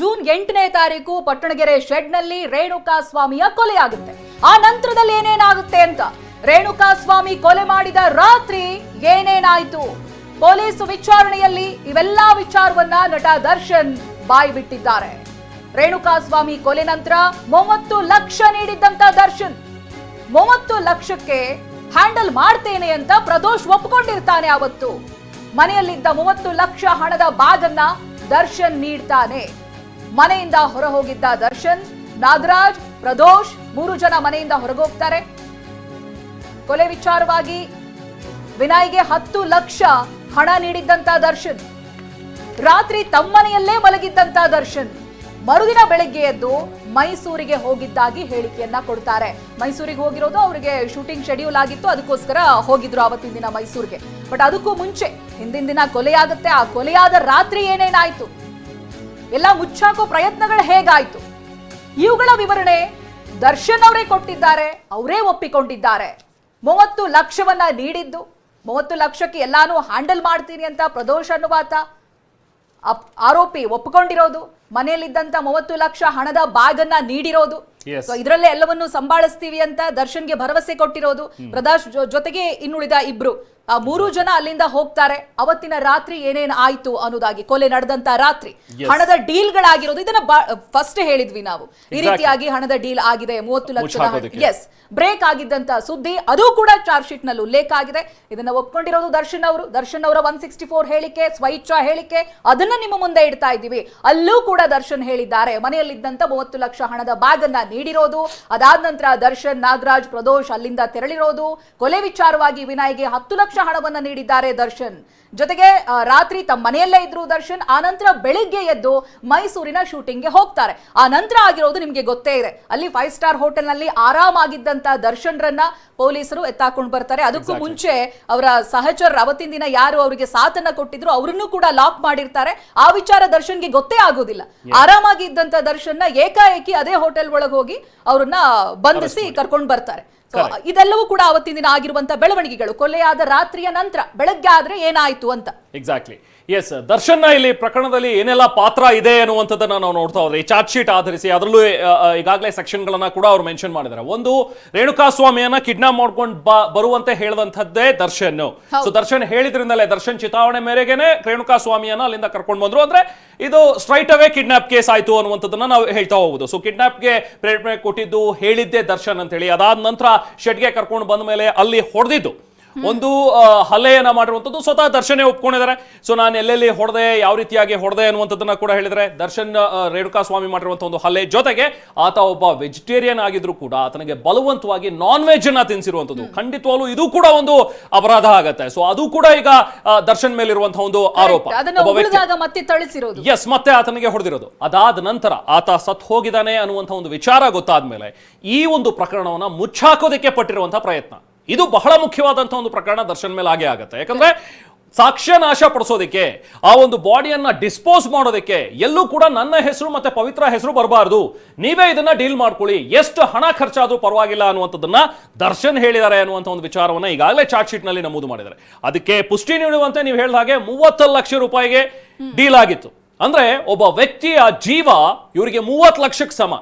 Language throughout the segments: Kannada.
ಜೂನ್ ಎಂಟನೇ ತಾರೀಕು ಪಟ್ಟಣಗೆರೆ ಶೆಡ್ನಲ್ಲಿ ರೇಣುಕಾ ಸ್ವಾಮಿಯ ಕೊಲೆಯಾಗುತ್ತೆ. ಆ ನಂತರದಲ್ಲಿ ಏನೇನಾಗುತ್ತೆ ಅಂತ? ರೇಣುಕಾ ಸ್ವಾಮಿ ಕೊಲೆ ಮಾಡಿದ ರಾತ್ರಿ ಏನೇನಾಯ್ತು? ಪೊಲೀಸ್ ವಿಚಾರಣೆಯಲ್ಲಿ ಇವೆಲ್ಲಾ ವಿಚಾರವನ್ನ ನಟ ದರ್ಶನ್ ಬಾಯಿ ಬಿಟ್ಟಿದ್ದಾರೆ. ರೇಣುಕಾ ಸ್ವಾಮಿ ಕೊಲೆ ನಂತರ ಮೂವತ್ತು ಲಕ್ಷ ನೀಡಿದ್ದಂತ ದರ್ಶನ್. ಮೂವತ್ತು ಲಕ್ಷಕ್ಕೆ ಹ್ಯಾಂಡಲ್ ಮಾಡ್ತೇನೆ ಅಂತ ಪ್ರದೋಷ್ ಒಪ್ಕೊಂಡಿರ್ತಾನೆ ಅವತ್ತು ಮನೆಯಲ್ಲಿದ್ದ ಮೂವತ್ತು ಲಕ್ಷ ಹಣದ ಬಾಗನ್ನ ದರ್ಶನ್ ನೀಡ್ತಾನೆ. ಮನೆಯಿಂದ ಹೊರ ಹೋಗಿದ್ದ ದರ್ಶನ್, ನಾಗರಾಜ್, ಪ್ರದೋಷ್ ಮೂರು ಜನ ಮನೆಯಿಂದ ಹೊರಗೋಗ್ತಾರೆ. ಕೊಲೆ ವಿಚಾರವಾಗಿ ವಿನಾಯ್ಗೆ ಹತ್ತು ಲಕ್ಷ ಹಣ ನೀಡಿದ್ದಂತ ದರ್ಶನ್. ರಾತ್ರಿ ತಮ್ಮನೆಯಲ್ಲೇ ಮಲಗಿದ್ದಂತ ದರ್ಶನ್. ಮರುದಿನ ಬೆಳಗ್ಗೆ ಎದ್ದು ಮೈಸೂರಿಗೆ ಹೋಗಿದ್ದಾಗಿ ಹೇಳಿಕೆಯನ್ನ ಕೊಡ್ತಾರೆ. ಮೈಸೂರಿಗೆ ಹೋಗಿರೋದು ಅವರಿಗೆ ಶೂಟಿಂಗ್ ಶೆಡ್ಯೂಲ್ ಆಗಿತ್ತು, ಅದಕ್ಕೋಸ್ಕರ ಹೋಗಿದ್ರು ಆವತ್ತಿನ ದಿನ ಮೈಸೂರಿಗೆ. ಬಟ್ ಅದಕ್ಕೂ ಮುಂಚೆ ಹಿಂದಿನ ದಿನ ಕೊಲೆಯಾಗುತ್ತೆ. ಆ ಕೊಲೆಯಾದ ರಾತ್ರಿ ಏನೇನಾಯ್ತು? ಎಲ್ಲ ಮುಚ್ಚಾಕೋ ಪ್ರಯತ್ನಗಳು ಹೇಗಾಯ್ತು? ಇವುಗಳ ವಿವರಣೆ ದರ್ಶನ್ ಅವರೇ ಕೊಟ್ಟಿದ್ದಾರೆ, ಅವರೇ ಒಪ್ಪಿಕೊಂಡಿದ್ದಾರೆ. ಮೂವತ್ತು ಲಕ್ಷವನ್ನ ನೀಡಿದ್ದು, ಮೂವತ್ತು ಲಕ್ಷಕ್ಕೆ ಎಲ್ಲಾನು ಹ್ಯಾಂಡಲ್ ಮಾಡ್ತೀನಿ ಅಂತ ಪ್ರದೋಷ್ ಅನ್ನುವಾತ ಆರೋಪಿ ಒಪ್ಪಿಕೊಂಡಿರೋದು ಮನೆಯಲ್ಲಿದ್ದಂಥ ಮೂವತ್ತು ಲಕ್ಷ ಹಣದ ಬ್ಯಾಗನ್ನು ನೀಡಿರೋದು. So ಇದರಲ್ಲೇ ಎಲ್ಲವನ್ನೂ ಸಂಭಾಳಿಸ್ತೀವಿ ಅಂತ ದರ್ಶನ್ಗೆ ಭರವಸೆ ಕೊಟ್ಟಿರೋದು. ಪ್ರದಾಶ್ ಜೊತೆಗೆ ಇನ್ನುಳಿದ ಇಬ್ರು. ಆ ಮೂರು ಜನ ಅಲ್ಲಿಂದ ಹೋಗ್ತಾರೆ. ಅವತ್ತಿನ ರಾತ್ರಿ ಏನೇನ್ ಆಯ್ತು ಅನ್ನೋದಾಗಿ ಕೊಲೆ ನಡೆದಂತ ರಾತ್ರಿ. ಹಣದ ಡೀಲ್ ಗಳಾಗಿರೋದು ಇದನ್ನ ಫಸ್ಟ್ ಹೇಳಿದ್ವಿ ನಾವು. ಈ ರೀತಿಯಾಗಿ ಹಣದ ಡೀಲ್ ಆಗಿದೆ ಮೂವತ್ತು ಲಕ್ಷ. ಎಸ್ ಬ್ರೇಕ್ ಆಗಿದ್ದಂತ ಸುದ್ದಿ ಅದು ಕೂಡ ಚಾರ್ಜ್ ಶೀಟ್ನಲ್ಲಿ ಉಲ್ಲೇಖ ಆಗಿದೆ. ಇದನ್ನ ಒಪ್ಕೊಂಡಿರೋದು ದರ್ಶನ್ ಅವರು. ದರ್ಶನ್ ಅವರ ಒನ್ ಸಿಕ್ಸ್ಟಿ ಫೋರ್ ಹೇಳಿಕೆ ಸ್ವಇಚ್ಛಾ ಹೇಳಿಕೆ ಅದನ್ನ ನಿಮ್ಮ ಮುಂದೆ ಇಡ್ತಾ ಇದ್ದೀವಿ. ಅಲ್ಲೂ ಕೂಡ ದರ್ಶನ್ ಹೇಳಿದ್ದಾರೆ ಮನೆಯಲ್ಲಿದ್ದಂತ ಮೂವತ್ತು ಲಕ್ಷ ಹಣದ ಬ್ಯಾಗ್ ಅನ್ನ ನೀಡಿರೋದು. ಅದಾದ ನಂತರ ದರ್ಶನ್, ನಾಗರಾಜ್, ಪ್ರದೋಷ್ ಅಲ್ಲಿಂದ ತೆರಳಿರೋದು. ಕೊಲೆ ವಿಚಾರವಾಗಿ ವಿನಾಯ್ಗೆ ಹತ್ತು ಲಕ್ಷ ಹಣವನ್ನು ನೀಡಿದ್ದಾರೆ ದರ್ಶನ್. ಜೊತೆಗೆ ರಾತ್ರಿ ತಮ್ಮ ಮನೆಯಲ್ಲೇ ಇದ್ರು ದರ್ಶನ್ ಆ ನಂತರ ಬೆಳಿಗ್ಗೆ ಎದ್ದು ಮೈಸೂರಿನ ಶೂಟಿಂಗ್ಗೆ ಹೋಗ್ತಾರೆ. ಆ ನಂತರ ಆಗಿರೋದು ನಿಮಗೆ ಗೊತ್ತೇ ಇದೆ. ಅಲ್ಲಿ ಫೈವ್ ಸ್ಟಾರ್ ಹೋಟೆಲ್ನಲ್ಲಿ ಆರಾಮಾಗಿದ್ದಂತ ದರ್ಶನ್ರನ್ನ ಪೊಲೀಸರು ಎತ್ತಾಕೊಂಡು ಬರ್ತಾರೆ. ಅದಕ್ಕೂ ಮುಂಚೆ ಅವರ ಸಹಚರ ಅವತ್ತಿನ ದಿನ ಯಾರು ಅವರಿಗೆ ಸಾಥನ್ನ ಕೊಟ್ಟಿದ್ರು ಅವರನ್ನು ಕೂಡ ಲಾಕ್ ಮಾಡಿರ್ತಾರೆ. ಆ ವಿಚಾರ ದರ್ಶನ್ಗೆ ಗೊತ್ತೇ ಆಗೋದಿಲ್ಲ. ಆರಾಮಾಗಿ ಇದ್ದಂತ ದರ್ಶನ್ನ ಏಕಾಏಕಿ ಅದೇ ಹೋಟೆಲ್ ಒಳಗೆ ಹೋಗಿ ಅವ್ರನ್ನ ಬಂಧಿಸಿ ಕರ್ಕೊಂಡು ಬರ್ತಾರೆ. ಇದೆಲ್ಲವೂ ಕೂಡ ಅವತ್ತಿನ ದಿನ ಆಗಿರುವಂತಹ ಬೆಳವಣಿಗೆಗಳು. ಕೊಲೆಯಾದ ರಾತ್ರಿಯ ನಂತರ ಬೆಳಗ್ಗೆ ಆದ್ರೆ ಏನಾಯ್ತು ಅಂತ. ಎಕ್ಸಾಕ್ಟ್ಲಿ ಎಸ್ ದರ್ಶನ್ನ ಇಲ್ಲಿ ಪ್ರಕರಣದಲ್ಲಿ ಏನೆಲ್ಲ ಪಾತ್ರ ಇದೆ ಅನ್ನುವಂಥದ್ದನ್ನ ನಾವು ನೋಡ್ತಾ ಹೋದ್ರೆ ಈ ಚಾರ್ಜ್ ಶೀಟ್ ಆಧರಿಸಿ ಅದರಲ್ಲೂ ಈಗಾಗಲೇ ಸೆಕ್ಷನ್ಗಳನ್ನ ಕೂಡ ಅವ್ರು ಮೆನ್ಷನ್ ಮಾಡಿದ್ದಾರೆ. ಒಂದು ರೇಣುಕಾ ಸ್ವಾಮಿಯನ್ನ ಕಿಡ್ನಾಪ್ ಮಾಡ್ಕೊಂಡು ಬಾ ಬರುವಂತೆ ಹೇಳಿದಂಥದ್ದೇ ದರ್ಶನ್. ಸೊ ದರ್ಶನ್ ಹೇಳಿದ್ರಿಂದಲೇ ದರ್ಶನ್ ಚಿತಾವಣೆ ಮೇರೆಗೆನೆ ರೇಣುಕಾ ಸ್ವಾಮಿಯನ್ನ ಅಲ್ಲಿಂದ ಕರ್ಕೊಂಡು ಬಂದ್ರು. ಅಂದ್ರೆ ಇದು ಸ್ಟ್ರೈಟ್ ಅವೇ ಕಿಡ್ನಾಪ್ ಕೇಸ್ ಆಯ್ತು ಅನ್ನುವಂಥದ್ದನ್ನ ನಾವು ಹೇಳ್ತಾ ಹೋಗುದು ಸೊ ಕಿಡ್ನಾಪ್ಗೆ ಪ್ರೇರಣೆ ಕೊಟ್ಟಿದ್ದು ಹೇಳಿದ್ದೆ ದರ್ಶನ್ ಅಂತ ಹೇಳಿ ಅದಾದ ನಂತರ ಶೆಡ್ಗೆ ಕರ್ಕೊಂಡು ಬಂದ ಮೇಲೆ ಅಲ್ಲಿ ಹೊಡೆದಿದ್ದು. ಒಂದು ಹಲ್ಲೆಯನ್ನ ಮಾಡಿರುವಂಥದ್ದು ಸ್ವತಃ ದರ್ಶನೇ ಒಪ್ಕೊಂಡಿದ್ದಾರೆ. ಸೊ ನಾನು ಎಲ್ಲೆಲ್ಲಿ ಹೊಡೆದೆ ಯಾವ ರೀತಿಯಾಗಿ ಹೊಡೆದೆ ಅನ್ನುವಂಥದ್ದನ್ನ ಕೂಡ ಹೇಳಿದರೆ ದರ್ಶನ್ ರೇಣುಕಾ ಸ್ವಾಮಿ ಮಾಡಿರುವಂಥ ಒಂದು ಹಲ್ಲೆ ಜೊತೆಗೆ ಆತ ಒಬ್ಬ ವೆಜಿಟೇರಿಯನ್ ಆಗಿದ್ರು ಕೂಡ ಆತನಿಗೆ ಬಲವಂತವಾಗಿ ನಾನ್ ವೆಜ್ ಅನ್ನ ತಿನ್ಸಿರುವಂಥದ್ದು ಖಂಡಿತವಾಗ್ಲೂ ಇದು ಕೂಡ ಒಂದು ಅಪರಾಧ ಆಗತ್ತೆ. ಸೊ ಅದು ಕೂಡ ಈಗ ದರ್ಶನ್ ಮೇಲಿರುವಂತಹ ಒಂದು ಆರೋಪ. ಎಸ್ ಮತ್ತೆ ಆತನಿಗೆ ಹೊಡೆದಿರೋದು. ಅದಾದ ನಂತರ ಆತ ಸತ್ ಹೋಗಿದ್ದಾನೆ ಅನ್ನುವಂಥ ಒಂದು ವಿಚಾರ ಗೊತ್ತಾದ್ಮೇಲೆ ಈ ಒಂದು ಪ್ರಕರಣವನ್ನ ಮುಚ್ಚಾಕೋದಕ್ಕೆ ಪಟ್ಟಿರುವಂತಹ ಪ್ರಯತ್ನ. ಇದು ಬಹಳ ಮುಖ್ಯವಾದಂಥ ಒಂದು ಪ್ರಕರಣ ದರ್ಶನ್ ಮೇಲೆ ಆಗೇ ಆಗುತ್ತೆ. ಯಾಕಂದ್ರೆ ಸಾಕ್ಷ್ಯ ನಾಶ ಪಡಿಸೋದಕ್ಕೆ, ಆ ಒಂದು ಬಾಡಿಯನ್ನ ಡಿಸ್ಪೋಸ್ ಮಾಡೋದಕ್ಕೆ ಎಲ್ಲೂ ಕೂಡ ನನ್ನ ಹೆಸರು ಮತ್ತೆ ಪವಿತ್ರ ಹೆಸರು ಬರಬಾರ್ದು. ನೀವೇ ಇದನ್ನ ಡೀಲ್ ಮಾಡ್ಕೊಳ್ಳಿ. ಎಷ್ಟು ಹಣ ಖರ್ಚಾದ್ರೂ ಪರವಾಗಿಲ್ಲ ಅನ್ನುವಂಥದ್ದನ್ನ ದರ್ಶನ್ ಹೇಳಿದ್ದಾರೆ ಅನ್ನುವಂಥ ಒಂದು ವಿಚಾರವನ್ನ ಈಗಾಗಲೇ ಚಾರ್ಜ್ ಶೀಟ್ನಲ್ಲಿ ನಮೂದು ಮಾಡಿದ್ದಾರೆ. ಅದಕ್ಕೆ ಪುಷ್ಟಿ ನೀಡುವಂತೆ ನೀವು ಹೇಳಿದ ಹಾಗೆ ಮೂವತ್ತು ಲಕ್ಷ ರೂಪಾಯಿಗೆ ಡೀಲ್ ಆಗಿತ್ತು. ಅಂದ್ರೆ ಒಬ್ಬ ವ್ಯಕ್ತಿಯ ಜೀವ ಇವರಿಗೆ ಮೂವತ್ತು ಲಕ್ಷಕ್ಕೆ ಸಮ.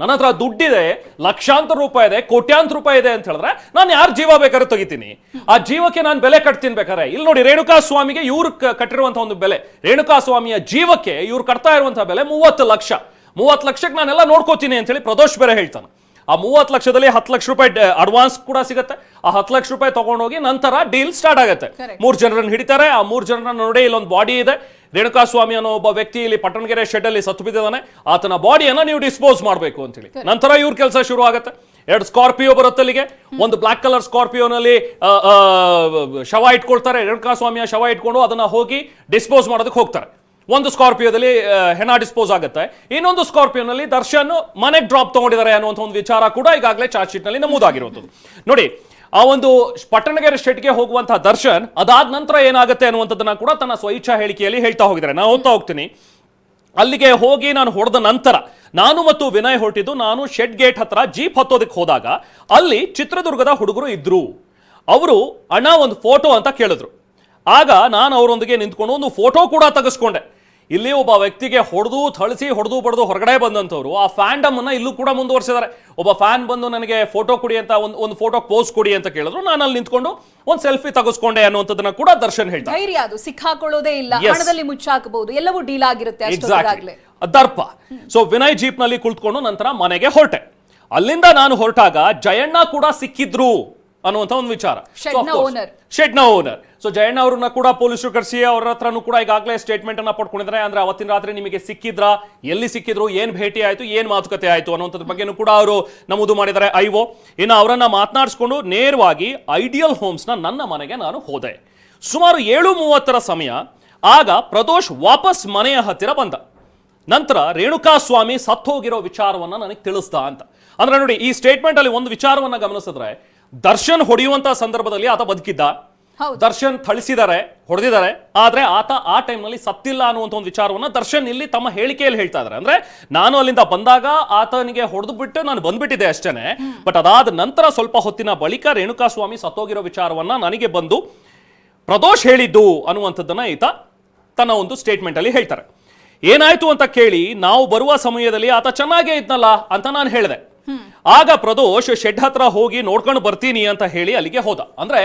ನನ್ನ ಹತ್ರ ದುಡ್ಡಿದೆ, ಲಕ್ಷಾಂತರ ರೂಪಾಯಿ ಇದೆ, ಕೋಟ್ಯಾಂತರ ರೂಪಾಯಿ ಇದೆ ಅಂತ ಹೇಳಿದ್ರೆ ನಾನು ಯಾರು ಜೀವ ಬೇಕಾದ್ರೆ ತೆಗಿತೀನಿ. ಆ ಜೀವಕ್ಕೆ ನಾನು ಬೆಲೆ ಕಟ್ತೀನಿ ಬೇಕಾದ್ರೆ ಇಲ್ಲಿ ನೋಡಿ ರೇಣುಕಾ ಸ್ವಾಮಿಗೆ ಇವ್ರು ಕಟ್ಟಿರುವಂತಹ ಒಂದು ಬೆಲೆ. ರೇಣುಕಾ ಸ್ವಾಮಿಯ ಜೀವಕ್ಕೆ ಇವ್ರು ಕಟ್ತಾ ಇರುವಂತಹ ಬೆಲೆ ಮೂವತ್ತು ಲಕ್ಷ. ಮೂವತ್ತು ಲಕ್ಷಕ್ಕೆ ನಾನೆಲ್ಲ ನೋಡ್ಕೋತೀನಿ ಅಂತ ಹೇಳಿ ಪ್ರದೋಷ್ ಬೇರೆ ಹೇಳ್ತಾನೆ. ಆ ಮೂವತ್ತು ಲಕ್ಷದಲ್ಲಿ ಹತ್ತು ಲಕ್ಷ ರೂಪಾಯಿ ಅಡ್ವಾನ್ಸ್ ಕೂಡ ಸಿಗುತ್ತೆ. ಆ ಹತ್ತು ಲಕ್ಷ ರೂಪಾಯಿ ತಗೊಂಡೋಗಿ ನಂತರ ಡೀಲ್ ಸ್ಟಾರ್ಟ್ ಆಗುತ್ತೆ. ಮೂರು ಜನರನ್ನು ಹಿಡಿತಾರೆ. ಆ ಮೂರು ಜನರನ್ನ ನೋಡಿ ಇಲ್ಲೊಂದು ಬಾಡಿ ಇದೆ. ರೇಣುಕಾ ಸ್ವಾಮಿ ಅನ್ನೋ ಒಬ್ಬ ವ್ಯಕ್ತಿ ಇಲ್ಲಿ ಪಟ್ಟಣಗೆರೆ ಶೆಡ್ ಅಲ್ಲಿ ಸತ್ತು ಬಿದ್ದಿದ್ದಾನೆ. ಆತನ ಬಾಡಿಯನ್ನ ನೀವು ಡಿಸ್ಪೋಸ್ ಮಾಡಬೇಕು ಅಂತೇಳಿ. ನಂತರ ಇವ್ರ ಕೆಲಸ ಶುರು ಆಗುತ್ತೆ. ಎರಡು ಸ್ಕಾರ್ಪಿಯೋ ಬರುತ್ತೆ ಅಲ್ಲಿಗೆ. ಒಂದು ಬ್ಲಾಕ್ ಕಲರ್ ಸ್ಕಾರ್ಪಿಯೋನಲ್ಲಿ ಶವ ಇಟ್ಕೊಳ್ತಾರೆ. ರೇಣುಕಾ ಸ್ವಾಮಿಯ ಶವ ಇಟ್ಕೊಂಡು ಅದನ್ನ ಹೋಗಿ ಡಿಸ್ಪೋಸ್ ಮಾಡೋದಕ್ಕೆ ಹೋಗ್ತಾರೆ. ಒಂದು ಸ್ಕಾರ್ಪಿಯೋದಲ್ಲಿ ಹೆಣ ಡಿಸ್ಪೋಸ್ ಆಗುತ್ತೆ. ಇನ್ನೊಂದು ಸ್ಕಾರ್ಪಿಯೋನಲ್ಲಿ ದರ್ಶನ್ ಮನೆಗೆ ಡ್ರಾಪ್ ತಗೊಂಡಿದ್ದಾರೆ ಅನ್ನುವಂಥ ಒಂದು ವಿಚಾರ ಕೂಡ ಈಗಾಗಲೇ ಚಾರ್ಜ್ ಶೀಟ್ನಲ್ಲಿ ನಮೂದಾಗಿರುವಂಥದ್ದು. ನೋಡಿ, ಆ ಒಂದು ಪಟ್ಟಣಗೆರೆ ಸ್ಟೇಟ್ಗೆ ಹೋಗುವಂತಹ ದರ್ಶನ್ ಅದಾದ ನಂತರ ಏನಾಗುತ್ತೆ ಅನ್ನುವಂಥದ್ದನ್ನ ಕೂಡ ತನ್ನ ಸ್ವಇಚ್ಛಾ ಹೇಳಿಕೆಯಲ್ಲಿ ಹೇಳ್ತಾ ಹೋಗಿದ್ದಾರೆ. ನಾನು ಓದ್ತಾ ಹೋಗ್ತೀನಿ. ಅಲ್ಲಿಗೆ ಹೋಗಿ ನಾನು ಹೊಡೆದ ನಂತರ ನಾನು ಮತ್ತು ವಿನಯ್ ಹೊರಟಿದ್ದು ನಾನು ಶೆಡ್ ಗೇಟ್ ಹತ್ರ ಜೀಪ್ ಹತ್ತೋದಕ್ಕೆ ಹೋದಾಗ ಅಲ್ಲಿ ಚಿತ್ರದುರ್ಗದ ಹುಡುಗರು ಇದ್ರು. ಅವರು, ಅಣ್ಣ, ಒಂದು ಫೋಟೋ ಅಂತ ಕೇಳಿದ್ರು. ಆಗ ನಾನು ಅವರೊಂದಿಗೆ ನಿಂತ್ಕೊಂಡು ಒಂದು ಫೋಟೋ ಕೂಡ ತೆಗೆಸ್ಕೊಂಡೆ. ಇಲ್ಲಿ ಒಬ್ಬ ವ್ಯಕ್ತಿಗೆ ಹೊಡೆದು ಥಳಿಸಿ ಹೊಡೆದು ಬಡ್ದು ಹೊರಗಡೆ ಬಂದಂಥವ್ರು ಆ ಫ್ಯಾಂಡಮ್ ಅನ್ನ ಇಲ್ಲೂ ಕೂಡ ಮುಂದುವರಿಸಿದ್ದಾರೆ. ಒಬ್ಬ ಫ್ಯಾನ್ ಬಂದು ನನಗೆ ಫೋಟೋ ಕೊಡಿ ಅಂತ ಒಂದು ಒಂದು ಫೋಟೋ ಪೋಸ್ ಕೊಡಿ ಅಂತ ಕೇಳಿದ್ರು. ನಾನು ಅಲ್ಲಿ ನಿಂತ್ಕೊಂಡು ಒಂದು ಸೆಲ್ಫಿ ತಗಸ್ಕೊಂಡೆ ಅನ್ನುವಂಥದ್ದನ್ನ ಕೂಡ ದರ್ಶನ್ ಹೇಳ್ತಾರೆ. ಧೈರ್ಯ ಅದು ಸಿಕ್ಕಾಕೊಳ್ಳೋದೇ ಇಲ್ಲ. ಹಣದಲ್ಲಿ ಮುಚ್ಚಾಕಬಹುದು ಎಲ್ಲವೂ ಡೀಲ್ ಆಗಿರುತ್ತೆ ದರ್ಪ. ಸೊ ವಿನಯ್ ಜೀಪ್ನಲ್ಲಿ ಕುಳಿತುಕೊಂಡು ನಂತರ ಮನೆಗೆ ಹೊರಟೆ. ಅಲ್ಲಿಂದ ನಾನು ಹೊರಟಾಗ ಜಯಣ್ಣ ಕೂಡ ಸಿಕ್ಕಿದ್ರು. ಅನ್ನುವಂಥ ಒಂದು ವಿಚಾರ. ಶೆಡ್ನ ಓನರ್ ಸೊ ಜಯಣ್ಣ ಅವ್ರನ್ನ ಕೂಡ ಪೊಲೀಸರು ಕರೆಸಿ ಅವ್ರ ಹತ್ರನೂ ಕೂಡ ಈಗಾಗಲೇ ಸ್ಟೇಟ್ಮೆಂಟ್ ಅನ್ನ ಪಡ್ಕೊಂಡಿದ್ದಾರೆ. ಅಂದ್ರೆ ಅವತ್ತಿನ ರಾತ್ರಿ ನಿಮಗೆ ಸಿಕ್ಕಿದ್ರ? ಎಲ್ಲಿ ಸಿಕ್ಕಿದ್ರು? ಏನ್ ಭೇಟಿ ಆಯ್ತು? ಏನ್ ಮಾತುಕತೆ ಆಯ್ತು? ಅನ್ನುವಂಥದ್ರ ಬಗ್ಗೆನೂ ಕೂಡ ಅವರು ನಮೂದು ಮಾಡಿದ್ದಾರೆ ಐವೋ ಇನ್ನು ಅವರನ್ನ ಮಾತನಾಡಿಸ್ಕೊಂಡು ನೇರವಾಗಿ ಐಡಿಯಲ್ ಹೋಮ್ಸ್ನ ನನ್ನ ಮನೆಗೆ ನಾನು ಹೋದೆ. ಸುಮಾರು ಏಳು ಮೂವತ್ತರ ಸಮಯ ಆಗ ಪ್ರದೋಷ್ ವಾಪಸ್ ಮನೆಯ ಹತ್ತಿರ ಬಂದ. ನಂತರ ರೇಣುಕಾ ಸ್ವಾಮಿ ಸತ್ತೋಗಿರೋ ವಿಚಾರವನ್ನ ನನಗೆ ತಿಳಿಸ್ದ ಅಂತ. ಅಂದ್ರೆ ನೋಡಿ ಈ ಸ್ಟೇಟ್ಮೆಂಟ್ ಅಲ್ಲಿ ಒಂದು ವಿಚಾರವನ್ನ ಗಮನಿಸಿದ್ರೆ ದರ್ಶನ್ ಹೊಡೆಯುವಂತ ಸಂದರ್ಭದಲ್ಲಿ ಆತ ಬದುಕಿದ್ದ. ದರ್ಶನ್ ಥಳಿಸಿದ್ದಾರೆ ಹೊಡೆದಿದ್ದಾರೆ. ಆದ್ರೆ ಆತ ಆ ಟೈಮ್ನಲ್ಲಿ ಸತ್ತಿಲ್ಲ ಅನ್ನುವಂಥ ಒಂದು ವಿಚಾರವನ್ನ ದರ್ಶನ್ ಇಲ್ಲಿ ತಮ್ಮ ಹೇಳಿಕೆಯಲ್ಲಿ ಹೇಳ್ತಾ ಇದ್ದಾರೆ. ಅಂದ್ರೆ ನಾನು ಅಲ್ಲಿಂದ ಬಂದಾಗ ಆತನಿಗೆ ಹೊಡೆದು ಬಿಟ್ಟು ನಾನು ಬಂದ್ಬಿಟ್ಟಿದ್ದೆ ಅಷ್ಟೇನೆ. ಬಟ್ ಅದಾದ ನಂತರ ಸ್ವಲ್ಪ ಹೊತ್ತಿನ ಬಳಿಕ ರೇಣುಕಾ ಸ್ವಾಮಿ ಸತ್ತೋಗಿರೋ ವಿಚಾರವನ್ನ ನನಗೆ ಬಂದು ಪ್ರದೋಷ್ ಹೇಳಿದ್ದು ಅನ್ನುವಂಥದ್ದನ್ನ ಈತ ತನ್ನ ಒಂದು ಸ್ಟೇಟ್ಮೆಂಟ್ ಅಲ್ಲಿ ಹೇಳ್ತಾರೆ. ಏನಾಯ್ತು ಅಂತ ಕೇಳಿ ನಾವು ಬರುವ ಸಮಯದಲ್ಲಿ ಆತ ಚೆನ್ನಾಗೇ ಇದ್ನಲ್ಲ ಅಂತ ನಾನು ಹೇಳಿದೆ. ಆಗ ಪ್ರದೋಷ್ ಶೆಡ್ ಹತ್ರ ಹೋಗಿ ನೋಡ್ಕೊಂಡು ಬರ್ತೀನಿ ಅಂತ ಹೇಳಿ ಅಲ್ಲಿಗೆ ಹೋದ. ಅಂದ್ರೆ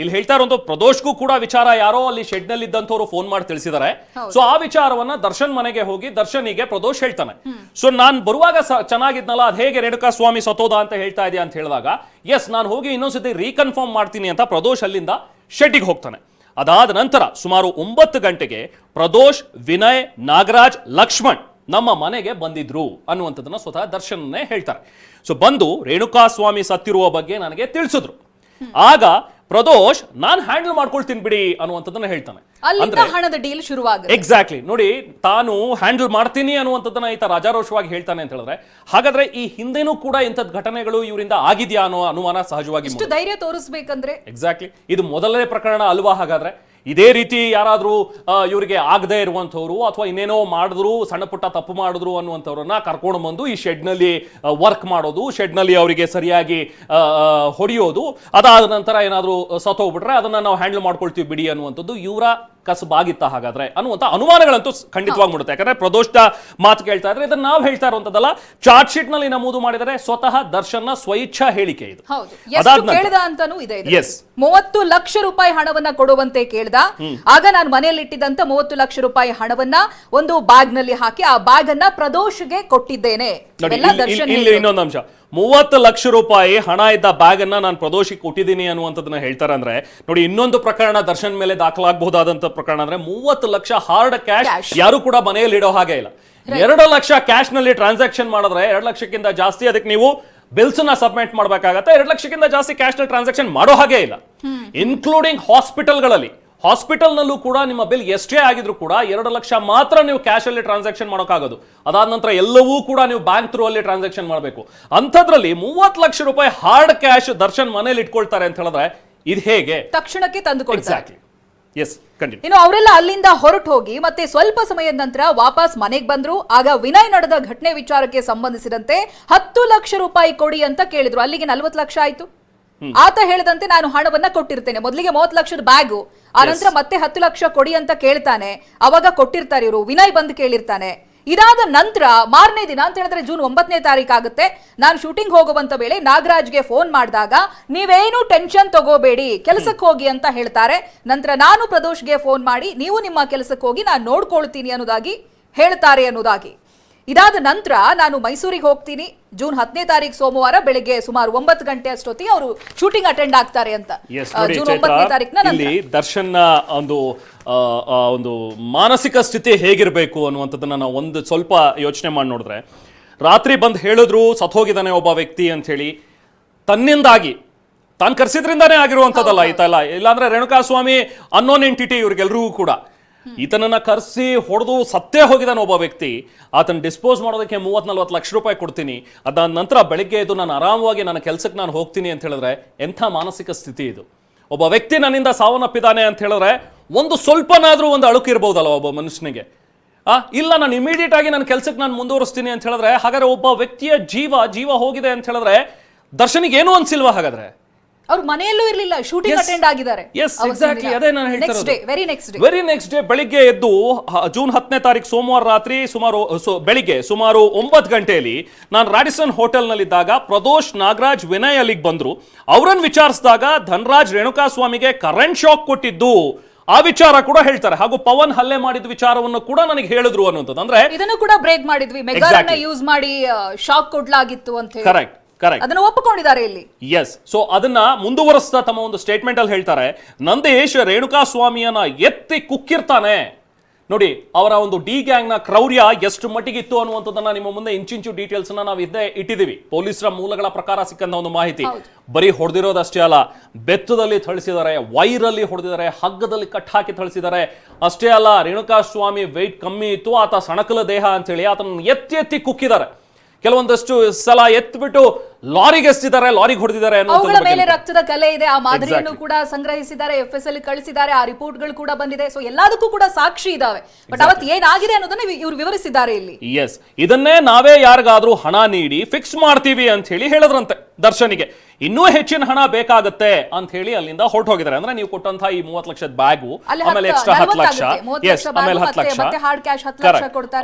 ಇಲ್ಲಿ ಹೇಳ್ತಾ ಇರೋದು ಪ್ರದೋಷ್ಗೂ ಕೂಡ ವಿಚಾರ ಯಾರೋ ಅಲ್ಲಿ ಶೆಡ್ನಲ್ಲಿ ಇದ್ದಂಥವ್ರು ಫೋನ್ ಮಾಡಿ ತಿಳಿಸಿದ್ದಾರೆ ಸೊ ಆ ವಿಚಾರವನ್ನ ದರ್ಶನ್ ಮನೆಗೆ ಹೋಗಿ ದರ್ಶನಿಗೆ ಪ್ರದೋಷ್ ಹೇಳ್ತಾನೆ. ಸೊ ನಾನ್ ಬರುವಾಗ ಚೆನ್ನಾಗಿದ್ನಲ್ಲ ಅದ್ ಹೇಗೆ ರೇಣುಕಾ ಸ್ವಾಮಿ ಸತೋದ ಅಂತ ಹೇಳ್ತಾ ಇದೆಯಾ ಅಂತ ಹೇಳಿದಾಗ ಎಸ್ ನಾನು ಹೋಗಿ ಇನ್ನೊಂದ್ಸತಿ ರೀಕನ್ಫರ್ಮ್ ಮಾಡ್ತೀನಿ ಅಂತ ಪ್ರದೋಷ್ ಅಲ್ಲಿಂದ ಶೆಡ್ಗೆ ಹೋಗ್ತಾನೆ. ಅದಾದ ನಂತರ ಸುಮಾರು ಒಂಬತ್ತು ಗಂಟೆಗೆ ಪ್ರದೋಷ್ ವಿನಯ್ ನಾಗರಾಜ್ ಲಕ್ಷ್ಮಣ್ ನಮ್ಮ ಮನೆಗೆ ಬಂದಿದ್ರು ಅನ್ನುವಂಥದ್ದನ್ನ ಸ್ವತಃ ದರ್ಶನನ್ನೇ ಹೇಳ್ತಾರೆ. ಸೊ ಬಂದು ರೇಣುಕಾ ಸ್ವಾಮಿ ಸತ್ತಿರುವ ಬಗ್ಗೆ ನನಗೆ ತಿಳಿಸಿದ್ರು. ಆಗ ಪ್ರದೋಷ್ ನಾನ್ ಹ್ಯಾಂಡಲ್ ಮಾಡ್ಕೊಳ್ತೀನಿ ಬಿಡಿ ಅನ್ನುವಂಥದ್ದನ್ನ ಹೇಳ್ತಾನೆ. ಅಲ್ಲಿಂದ ಹಣದ ಡೀಲ್ ಶುರುವಾಗುತ್ತೆ. ಎಕ್ಸಾಕ್ಟ್ಲಿ ನೋಡಿ ತಾನು ಹ್ಯಾಂಡಲ್ ಮಾಡ್ತೀನಿ ಅನ್ನುವಂಥದ್ದನ್ನ ಈತ ರಾಜಾರೋಷವಾಗಿ ಹೇಳ್ತಾನೆ ಅಂತ ಹೇಳಿದ್ರೆ ಹಾಗಾದ್ರೆ ಈ ಹಿಂದೆನೂ ಕೂಡ ಇಂಥದ್ ಘಟನೆಗಳು ಇವರಿಂದ ಆಗಿದೆಯಾ ಅನ್ನೋ ಅನುಮಾನ ಸಹಜವಾಗಿ ಧೈರ್ಯ ತೋರಿಸ್ಬೇಕಂದ್ರೆ. ಎಕ್ಸಾಕ್ಟ್ಲಿ ಇದು ಮೊದಲನೇ ಪ್ರಕರಣ ಅಲ್ವಾ ಹಾಗಾದ್ರೆ? ಇದೇ ರೀತಿ ಯಾರಾದರೂ ಇವರಿಗೆ ಆಗದೆ ಇರುವಂಥವ್ರು ಅಥವಾ ಇನ್ನೇನೋ ಮಾಡಿದ್ರು, ಸಣ್ಣ ಪುಟ್ಟ ತಪ್ಪು ಮಾಡಿದ್ರು ಅನ್ನುವಂಥವ್ರನ್ನ ಕರ್ಕೊಂಡು ಬಂದು ಈ ಶೆಡ್ನಲ್ಲಿ ವರ್ಕ್ ಮಾಡೋದು, ಶೆಡ್ನಲ್ಲಿ ಅವರಿಗೆ ಸರಿಯಾಗಿ ಹೊಡೆಯೋದು. ಅದಾದ ನಂತರ ಏನಾದರೂ ಸತ್ತೋಗ್ಬಿಟ್ರೆ ಅದನ್ನ ನಾವು ಹ್ಯಾಂಡಲ್ ಮಾಡ್ಕೊಳ್ತೀವಿ ಬಿಡಿ ಅನ್ನುವಂಥದ್ದು ಇವರ ಕಸಬಾಗಿತ್ತ ಹಾಗಾದ್ರೆ ಅನ್ನುವಂಥ ಅನುಮಾನಗಳಂತೂ ಖಂಡಿತವಾಗಿ ಮೂಡುತ್ತೆ ಯಾಕಂದ್ರೆ ಪ್ರದೋಷ್ಟ ಮಾತು ಕೇಳ್ತಾ ಇದ್ರೆ ಇದನ್ನ ನಾವು ಹೇಳ್ತಾ ಇರುವಂತದಲ್ಲ ಚಾರ್ಟ್ ಶೀಟ್ನಲ್ಲಿ ನಮೂದು ಮಾಡಿದರೆ ಸ್ವತಃ ದರ್ಶನ್ನ ಸ್ವಇಚ್ಛಾ ಹೇಳಿಕೆ ಇದು. Yes. ಮೂವತ್ತು ಲಕ್ಷ ರೂಪಾಯಿ ಹಣವನ್ನ ಕೊಡುವಂತೆ ಕೇಳ್ದ. ಆಗ ನಾನು ಮನೆಯಲ್ಲಿ ಇಟ್ಟಿದ್ದಂತ ಮೂವತ್ತು ಲಕ್ಷ ರೂಪಾಯಿ ಹಣವನ್ನ ಒಂದು ಬ್ಯಾಗ್ನಲ್ಲಿ ಹಾಕಿ ಆ ಬ್ಯಾಗ್ ಅನ್ನ ಪ್ರದೋಷ್ಗೆ ಕೊಟ್ಟಿದ್ದೇನೆ. ದರ್ಶನ್ ಇನ್ನೊಂದು ಅಂಶ. ಮೂವತ್ತು ಲಕ್ಷ ರೂಪಾಯಿ ಹಣ ಇದ್ದ ಬ್ಯಾಗ್ ಅನ್ನ ನಾನು ಪ್ರದೋಷಿಗೆ ಕೊಟ್ಟಿದ್ದೀನಿ ಅನ್ನುವಂಥದ್ದನ್ನ ಹೇಳ್ತಾರೆ ಅಂದ್ರೆ ನೋಡಿ ಇನ್ನೊಂದು ಪ್ರಕರಣ ದರ್ಶನ್ ಮೇಲೆ ದಾಖಲಾಗಬಹುದಾದಂತ ಪ್ರಕರಣ ಅಂದ್ರೆ ಮೂವತ್ತು ಲಕ್ಷ ಹಾರ್ಡ್ ಕ್ಯಾಶ್ ಯಾರು ಕೂಡ ಮನೆಯಲ್ಲಿ ಇಡೋ ಹಾಗೆ ಇಲ್ಲ. ಎರಡು ಲಕ್ಷ ಕ್ಯಾಶ್ನಲ್ಲಿ ಟ್ರಾನ್ಸಾಕ್ಷನ್ ಮಾಡಿದ್ರೆ ಎರಡು ಲಕ್ಷಕ್ಕಿಂತ ಜಾಸ್ತಿ ಅದಕ್ಕೆ ನೀವು ಬಿಲ್ಸ್ನ ಸಬ್ಮಿಟ್ ಮಾಡಬೇಕಾಗತ್ತೆ ಎರಡು ಲಕ್ಷಕ್ಕಿಂತ ಜಾಸ್ತಿ ಕ್ಯಾಶ್ನಲ್ಲಿ ಟ್ರಾನ್ಸಾಕ್ಷನ್ ಮಾಡೋ ಹಾಗೆ ಇಲ್ಲ. ಇನ್ಕ್ಲೂಡಿಂಗ್ ಹಾಸ್ಪಿಟಲ್ಗಳಲ್ಲಿ ಹಾಸ್ಪಿಟಲ್ ನಲ್ಲೂ ಕೂಡ ನಿಮ್ಮ ಬಿಲ್ ಎಷ್ಟೇ ಆಗಿದ್ರು ಕೂಡ ಎರಡು ಲಕ್ಷ ಮಾತ್ರ ನೀವು ಕ್ಯಾಶ್ ಅಲ್ಲಿ ಟ್ರಾನ್ಸಾಕ್ಷನ್ ಮಾಡೋಕ್ಕಾಗೋದು. ಅದಾದ ನಂತರ ಎಲ್ಲವೂ ಕೂಡ ನೀವು ಬ್ಯಾಂಕ್ ಥ್ರೂ ಅಲ್ಲಿ ಟ್ರಾನ್ಸಾಕ್ಷನ್ ಮಾಡಬೇಕು. ಅಂಥದ್ರಲ್ಲಿ ಮೂವತ್ತು ಲಕ್ಷ ರೂಪಾಯಿ ಹಾರ್ಡ್ ಕ್ಯಾಶ್ ದರ್ಶನ್ ಮನೇಲಿ ಇಟ್ಕೊಳ್ತಾರೆ ಅಂತ ಹೇಳಿದ್ರೆ ಇದು ಹೇಗೆ? ತಕ್ಷಣಕ್ಕೆ ತಂದುಕೊಳ್ತಾರೆ ಎಸ್ ಇನ್ನು ಅವರೆಲ್ಲ ಅಲ್ಲಿಂದ ಹೊರಟು ಹೋಗಿ ಮತ್ತೆ ಸ್ವಲ್ಪ ಸಮಯದ ನಂತರ ವಾಪಸ್ ಮನೆಗೆ ಬಂದ್ರು. ಆಗ ವಿನಯ್ ನಡೆದ ಘಟನೆ ವಿಚಾರಕ್ಕೆ ಸಂಬಂಧಿಸಿದಂತೆ ಹತ್ತು ಲಕ್ಷ ರೂಪಾಯಿ ಕೊಡಿ ಅಂತ ಕೇಳಿದ್ರು. ಅಲ್ಲಿಗೆ ನಲ್ವತ್ತು ಲಕ್ಷ ಆಯ್ತು. ಆತ ಹೇಳಿದಂತೆ ನಾನು ಹಣವನ್ನ ಕೊಟ್ಟಿರ್ತೇನೆ. ಮೊದಲಿಗೆ ಮೂವತ್ತು ಲಕ್ಷದ ಬ್ಯಾಗು ಆ ನಂತರ ಮತ್ತೆ ಹತ್ತು ಲಕ್ಷ ಕೊಡಿ ಅಂತ ಕೇಳ್ತಾನೆ. ಅವಾಗ ಕೊಟ್ಟಿರ್ತಾರೆ ಇವರು. ವಿನಯ್ ಬಂದು ಕೇಳಿರ್ತಾನೆ. ಇದಾದ ನಂತರ ಮಾರನೇ ದಿನ ಅಂತ ಹೇಳಿದ್ರೆ ಜೂನ್ ಒಂಬತ್ತನೇ ತಾರೀಕು ಆಗುತ್ತೆ. ನಾನು ಶೂಟಿಂಗ್ ಹೋಗುವಂತ ವೇಳೆ ನಾಗರಾಜ್ಗೆ ಫೋನ್ ಮಾಡಿದಾಗ ನೀವೇನು ಟೆನ್ಷನ್ ತಗೋಬೇಡಿ ಕೆಲಸಕ್ಕೆ ಹೋಗಿ ಅಂತ ಹೇಳ್ತಾರೆ. ನಂತರ ನಾನು ಪ್ರದೋಷ್ಗೆ ಫೋನ್ ಮಾಡಿ ನೀವು ನಿಮ್ಮ ಕೆಲಸಕ್ಕೆ ಹೋಗಿ ನಾನು ನೋಡ್ಕೊಳ್ತೀನಿ ಅನ್ನೋದಾಗಿ ಹೇಳ್ತಾರೆ ಅನ್ನೋದಾಗಿ. ಇದಾದ ನಂತರ ನಾನು ಮೈಸೂರಿಗೆ ಹೋಗ್ತೀನಿ. ಜೂನ್ ಹತ್ತನೇ ತಾರೀಕು ಸೋಮವಾರ ಬೆಳಿಗ್ಗೆ ಸುಮಾರು ಒಂಬತ್ತು ಗಂಟೆ ಅಷ್ಟೊತ್ತಿಗೆ ಅವರು ಶೂಟಿಂಗ್ ಅಟೆಂಡ್ ಆಗ್ತಾರೆ ಅಂತ. ಜೂನ್ ಒಂಬತ್ತನೇ ಇಲ್ಲಿ ದರ್ಶನ್ನ ಒಂದು ಒಂದು ಮಾನಸಿಕ ಸ್ಥಿತಿ ಹೇಗಿರಬೇಕು ಅನ್ನುವಂಥದ್ದನ್ನ ನಾವು ಒಂದು ಸ್ವಲ್ಪ ಯೋಚನೆ ಮಾಡಿ ನೋಡಿದ್ರೆ ರಾತ್ರಿ ಬಂದು ಹೇಳಿದ್ರು ಸತ್ತೋಗಿದ್ದಾನೆ ಒಬ್ಬ ವ್ಯಕ್ತಿ ಅಂತ ಹೇಳಿ ತನ್ನಿಂದಾಗಿ ತಾನು ಕರೆಸಿದ್ರಿಂದಾನೇ ಆಗಿರುವಂಥದ್ದಲ್ಲ ಈತಲ್ಲ ಇಲ್ಲಾಂದ್ರೆ ರೇಣುಕಾ ಸ್ವಾಮಿ ಅನ್ನೋನ್ ಎಂಟಿಟಿ ಇವ್ರಿಗೆಲ್ರಿಗೂ ಕೂಡ. ಈತನನ್ನ ಕರೆಸಿ ಹೊಡೆದು ಸತ್ತೇ ಹೋಗಿದ್ದಾನೆ ಒಬ್ಬ ವ್ಯಕ್ತಿ. ಆತನ ಡಿಸ್ಪೋಸ್ ಮಾಡೋದಕ್ಕೆ ಮೂವತ್ ನಲ್ವತ್ತು ಲಕ್ಷ ರೂಪಾಯಿ ಕೊಡ್ತೀನಿ. ಅದಾದ ನಂತರ ಬೆಳಿಗ್ಗೆ ಎದ್ದು ನಾನು ಆರಾಮವಾಗಿ ನನ್ನ ಕೆಲಸಕ್ಕೆ ನಾನು ಹೋಗ್ತೀನಿ ಅಂತ ಹೇಳಿದ್ರೆ ಎಂಥ ಮಾನಸಿಕ ಸ್ಥಿತಿ ಇದು? ಒಬ್ಬ ವ್ಯಕ್ತಿ ನನ್ನಿಂದ ಸಾವನ್ನಪ್ಪಿದ್ದಾನೆ ಅಂತ ಹೇಳಿದ್ರೆ ಒಂದು ಸ್ವಲ್ಪನಾದರೂ ಒಂದು ಅಳುಕು ಇರ್ಬೋದಲ್ಲ ಒಬ್ಬ ಮನುಷ್ಯನಿಗೆ? ಆ, ಇಲ್ಲ, ನಾನು ಇಮಿಡಿಯೇಟ್ ಆಗಿ ನನ್ನ ಕೆಲಸಕ್ಕೆ ನಾನು ಮುಂದುವರಿಸ್ತೀನಿ ಅಂತ ಹೇಳಿದ್ರೆ, ಹಾಗಾದ್ರೆ ಒಬ್ಬ ವ್ಯಕ್ತಿಯ ಜೀವ ಜೀವ ಹೋಗಿದೆ ಅಂತ ಹೇಳಿದ್ರೆ ದರ್ಶನಿಗೆ ಏನೂ ಅನ್ಸಿಲ್ವಾ ಹಾಗಾದ್ರೆ? ಅವ್ರ ಮನೆಯಲ್ಲೂ ಇರಲಿಲ್ಲ ಶೂಟಿಂಗ್. ಅಟೆಂಡ್ ಆಗಿದ್ದಾರೆ. ಎಸ್ ಎಕ್ಸಾಕ್ಟ್ಲಿ ಅದೇ ನಾನು ಹೇಳ್ತಾ day very next day very next day ಬೆಳಿಗ್ಗೆ ಎದ್ದು ಹ- ಜೂನ್ ಹತ್ತನೇ ತಾರೀಕು ಸೋಮವಾರ ರಾತ್ರಿ ಸುಮಾರು ಸೊ ಬೆಳಿಗ್ಗೆ ಸುಮಾರು ಒಂಬತ್ತು ಗಂಟೆಯಲ್ಲಿ ನಾನು ರಾಡಿಸನ್ ಹೋಟೆಲ್ನಲ್ಲಿದ್ದಾಗ ಪ್ರದೋಷ್ ನಾಗರಾಜ್ ವಿನಯ್ ಅಲ್ಲಿಗೆ ಬಂದ್ರು. ಅವರನ್ನು ವಿಚಾರಿಸಿದಾಗ ಧನರಾಜ್ ರೇಣುಕಾ ಸ್ವಾಮಿಗೆ ಕರೆಂಟ್ ಶಾಕ್ ಕೊಟ್ಟಿದ್ದು. ಆ ವಿಚಾರ ಕೂಡ ಹೇಳ್ತಾರೆ. ಹಾಗೂ ಪವನ್ ಹಲ್ಲೆ ಮಾಡಿದ ವಿಚಾರವನ್ನು ಕೂಡ ನನಗೆ ಹೇಳಿದ್ರು ಅನ್ನುವಂಥದ್ದು. ಅಂದ್ರೆ ಇದನ್ನು ಕೂಡ ಬ್ರೇಕ್ ಮಾಡಿದ್ವಿ. ಮೆಗಾರನ್ನ Exactly. ಯೂಸ್ ಮಾಡಿ ಶಾಕ್ ಕೊಡ್ಲಾಗಿತ್ತು ಅಂತ ಹೇಳಿ. ಕರೆಕ್ಟ್ ಅದನ್ನ ಒಪ್ಪಿಕೊಂಡಿದ್ದಾರೆ ಇಲ್ಲಿ. ಎಸ್ ಸೊ ಅದನ್ನ ಮುಂದುವರಿಸ್ತಾ ತಮ್ಮ ಒಂದು ಸ್ಟೇಟ್ಮೆಂಟ್ ಅಲ್ಲಿ ಹೇಳ್ತಾರೆ ನಂದೇಶ್ ರೇಣುಕಾ ಸ್ವಾಮಿಯನ್ನ ಎತ್ತಿ ಕುಕ್ಕಿರ್ತಾನೆ. ನೋಡಿ ಅವರ ಒಂದು ಡಿ ಗ್ಯಾಂಗ್ನ ಕ್ರೌರ್ಯ ಎಷ್ಟು ಮಟ್ಟಿಗಿತ್ತು ಅನ್ನುವಂಥದ್ದನ್ನ ನಿಮ್ಮ ಮುಂದೆ ಇಂಚಿಂಚು ಡೀಟೇಲ್ಸ್ನ ನಾವು ಇದ್ದೇ ಇಟ್ಟಿದ್ದೀವಿ ಪೊಲೀಸರ ಮೂಲಗಳ ಪ್ರಕಾರ ಸಿಕ್ಕಂತ ಒಂದು ಮಾಹಿತಿ. ಬರೀ ಹೊಡೆದಿರೋದಷ್ಟೇ ಅಲ್ಲ ಬೆತ್ತದಲ್ಲಿ ಥಳಿಸಿದ್ದಾರೆ ವೈರಲ್ಲಿ ಹೊಡೆದಿದ್ದಾರೆ ಹಗ್ಗದಲ್ಲಿ ಕಟ್ ಹಾಕಿ ಥಳಿಸಿದ್ದಾರೆ. ಅಷ್ಟೇ ಅಲ್ಲ ರೇಣುಕಾ ಸ್ವಾಮಿ ವೆಯ್ಟ್ ಕಮ್ಮಿ ಇತ್ತು ಆತ ಸಣಕಲ ದೇಹ ಅಂತೇಳಿ ಆತನ ಎತ್ತಿ ಎತ್ತಿ ಕುಕ್ಕಿದ್ದಾರೆ. ಕೆಲವೊಂದಷ್ಟು ಸಲ ಎತ್ಬಿಟ್ಟು ಲಾರಿಗೆ ಎಸ್ತಿದ್ದಾರೆ ಲಾರಿಗೆ ಹೊಡೆದಿದ್ದಾರೆ ಅವುಗಳ ಮೇಲೆ ರಕ್ತದ ಕಲೆ ಇದೆ ಆ ಮಾದರಿಯನ್ನು ಕೂಡ ಸಂಗ್ರಹಿಸಿದ್ದಾರೆ ಎಫ್ ಎಸ್ ಅಲ್ಲಿ ಕಳಿಸಿದ್ದಾರೆ ಆ ರಿಪೋರ್ಟ್ಗಳು ಕೂಡ ಬಂದಿದೆ. ಸೊ ಎಲ್ಲದಕ್ಕೂ ಕೂಡ ಸಾಕ್ಷಿ ಇದಾವೆ. ಬಟ್ ಅವತ್ತು ಏನಾಗಿದೆ ಅನ್ನೋದನ್ನ ಇವರು ವಿವರಿಸಿದ್ದಾರೆ ಇಲ್ಲಿ. ಎಸ್ ಇದನ್ನೇ ನಾವೇ ಯಾರಿಗಾದ್ರೂ ಹಣ ನೀಡಿ ಫಿಕ್ಸ್ ಮಾಡ್ತೀವಿ ಅಂತ ಹೇಳಿ ಹೇಳದ್ರಂತೆ ದರ್ಶನಿಗೆ. ಇನ್ನೂ ಹೆಚ್ಚಿನ ಹಣ ಬೇಕಾಗತ್ತೆ ಅಂತ ಹೇಳಿ ಅಲ್ಲಿಂದ ಹೊರಟು ಹೋಗಿದ್ದಾರೆ ಅಂದ್ರೆ ನೀವು ಕೊಟ್ಟಂತ ಈ ಮೂವತ್ತು ಲಕ್ಷದ ಬ್ಯಾಗು ಆಮೇಲೆ ಎಕ್ಸ್ಟ್ರಾ ಹತ್ತು ಲಕ್ಷ. ಎಸ್ ಆಮೇಲೆ ಹತ್ತು ಲಕ್ಷ.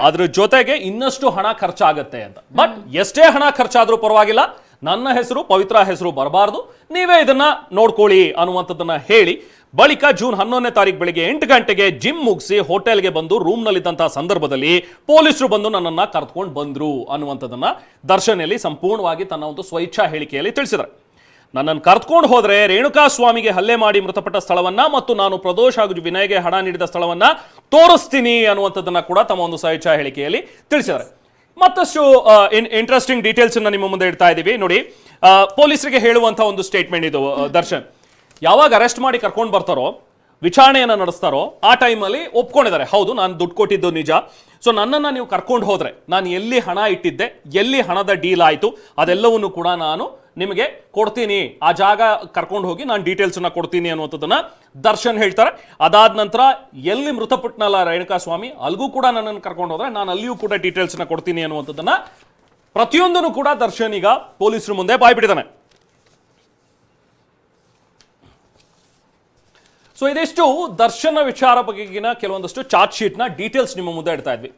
ಅದ್ರ ಜೊತೆಗೆ ಇನ್ನಷ್ಟು ಹಣ ಖರ್ಚಾಗತ್ತೆ ಅಂತ. ಬಟ್ ಎಷ್ಟೇ ಹಣ ಖರ್ಚಾದ್ರೂ ಪರವಾಗಿಲ್ಲ. ನನ್ನ ಹೆಸರು ಪವಿತ್ರ ಹೆಸರು ಬರಬಾರ್ದು. ನೀವೇ ಇದನ್ನ ನೋಡ್ಕೊಳ್ಳಿ ಅನ್ನುವಂಥದ್ದನ್ನ ಹೇಳಿ ಬಳಿಕ ಜೂನ್ ಹನ್ನೊಂದನೇ ತಾರೀಕು ಬೆಳಿಗ್ಗೆ ಎಂಟು ಗಂಟೆಗೆ ಜಿಮ್ ಮುಗಿಸಿ ಹೋಟೆಲ್ಗೆ ಬಂದು ರೂಮ್ನಲ್ಲಿದ್ದಂತಹ ಸಂದರ್ಭದಲ್ಲಿ ಪೊಲೀಸರು ಬಂದು ನನ್ನನ್ನ ಕರೆದುಕೊಂಡು ಬಂದ್ರು ಅನ್ನುವಂಥದ್ದನ್ನ ದರ್ಶನಲ್ಲಿ ಸಂಪೂರ್ಣವಾಗಿ ತನ್ನ ಒಂದು ಸ್ವಇಚ್ಛಾ ಹೇಳಿಕೆಯಲ್ಲಿ ತಿಳಿಸಿದ್ದಾರೆ. ನನ್ನನ್ನು ಕರೆದುಕೊಂಡು ಹೋದರೆ ರೇಣುಕಾ ಸ್ವಾಮಿಗೆ ಹಲ್ಲೆ ಮಾಡಿ ಮೃತಪಟ್ಟ ಸ್ಥಳವನ್ನ ಮತ್ತು ನಾನು ಪ್ರದೋಷ ಹಾಗೂ ವಿನಯ್ಗೆ ಹಣ ನೀಡಿದ ಸ್ಥಳವನ್ನ ತೋರಿಸ್ತೀನಿ ಅನ್ನುವಂಥದ್ದನ್ನ ಕೂಡ ತಮ್ಮ ಒಂದು ಸ್ವಇಚ್ಛಾ ಹೇಳಿಕೆಯಲ್ಲಿ ತಿಳಿಸಿದ್ದಾರೆ. ಮತ್ತಷ್ಟು ಇಂಟ್ರೆಸ್ಟಿಂಗ್ ಡೀಟೇಲ್ಸ್ ನಿಮ್ಮ ಮುಂದೆ ಇಡ್ತಾ ಇದ್ದೀವಿ ನೋಡಿ ಪೊಲೀಸರಿಗೆ ಹೇಳುವಂತ ಒಂದು ಸ್ಟೇಟ್ಮೆಂಟ್ ಇದು ದರ್ಶನ್. ಯಾವಾಗ ಅರೆಸ್ಟ್ ಮಾಡಿ ಕರ್ಕೊಂಡು ಬರ್ತಾರೋ, ವಿಚಾರಣೆಯನ್ನು ನಡೆಸ್ತಾರೋ, ಆ ಟೈಮಲ್ಲಿ ಒಪ್ಕೊಂಡಿದ್ದಾರೆ. ಹೌದು, ನಾನು ದುಡ್ಡು ಕೊಟ್ಟಿದ್ದು ನಿಜ. ಸೊ ನನ್ನನ್ನು ನೀವು ಕರ್ಕೊಂಡು ಹೋದರೆ, ನಾನು ಎಲ್ಲಿ ಹಣ ಇಟ್ಟಿದ್ದೆ, ಎಲ್ಲಿ ಹಣದ ಡೀಲ್ ಆಯಿತು, ಅದೆಲ್ಲವನ್ನು ಕೂಡ ನಾನು ನಿಮಗೆ ಕೊಡ್ತೀನಿ. ಆ ಜಾಗ ಕರ್ಕೊಂಡು ಹೋಗಿ ನಾನು ಡೀಟೇಲ್ಸನ್ನ ಕೊಡ್ತೀನಿ ಅನ್ನುವಂಥದ್ದನ್ನು ದರ್ಶನ್ ಹೇಳ್ತಾರೆ. ಅದಾದ ನಂತರ ಎಲ್ಲಿ ಮೃತಪಟ್ಟನಲ್ಲ ರೇಣುಕಾ ಸ್ವಾಮಿ ಅಲ್ಲಿಗೂ ಕೂಡ ನನ್ನನ್ನು ಕರ್ಕೊಂಡು ಹೋದ್ರೆ ನಾನು ಅಲ್ಲಿಯೂ ಕೂಡ ಡೀಟೇಲ್ಸನ್ನು ಕೊಡ್ತೀನಿ ಅನ್ನುವಂಥದ್ದನ್ನ ಪ್ರತಿಯೊಂದನ್ನು ಕೂಡ ದರ್ಶನ್ ಈಗ ಪೊಲೀಸರ ಮುಂದೆ ಬಾಯ್ಬಿಟ್ಟಿದ್ದಾನೆ. ಸೊ ಇದಿಷ್ಟು ದರ್ಶನ ವಿಚಾರ ಬಗೆಗಿನ ಕೆಲವೊಂದಷ್ಟು ಚಾರ್ಜ್ ಶೀಟ್ನ ಡೀಟೇಲ್ಸ್ ನಿಮ್ಮ ಮುಂದೆ ಇಡ್ತಾ ಇದ್ವಿ.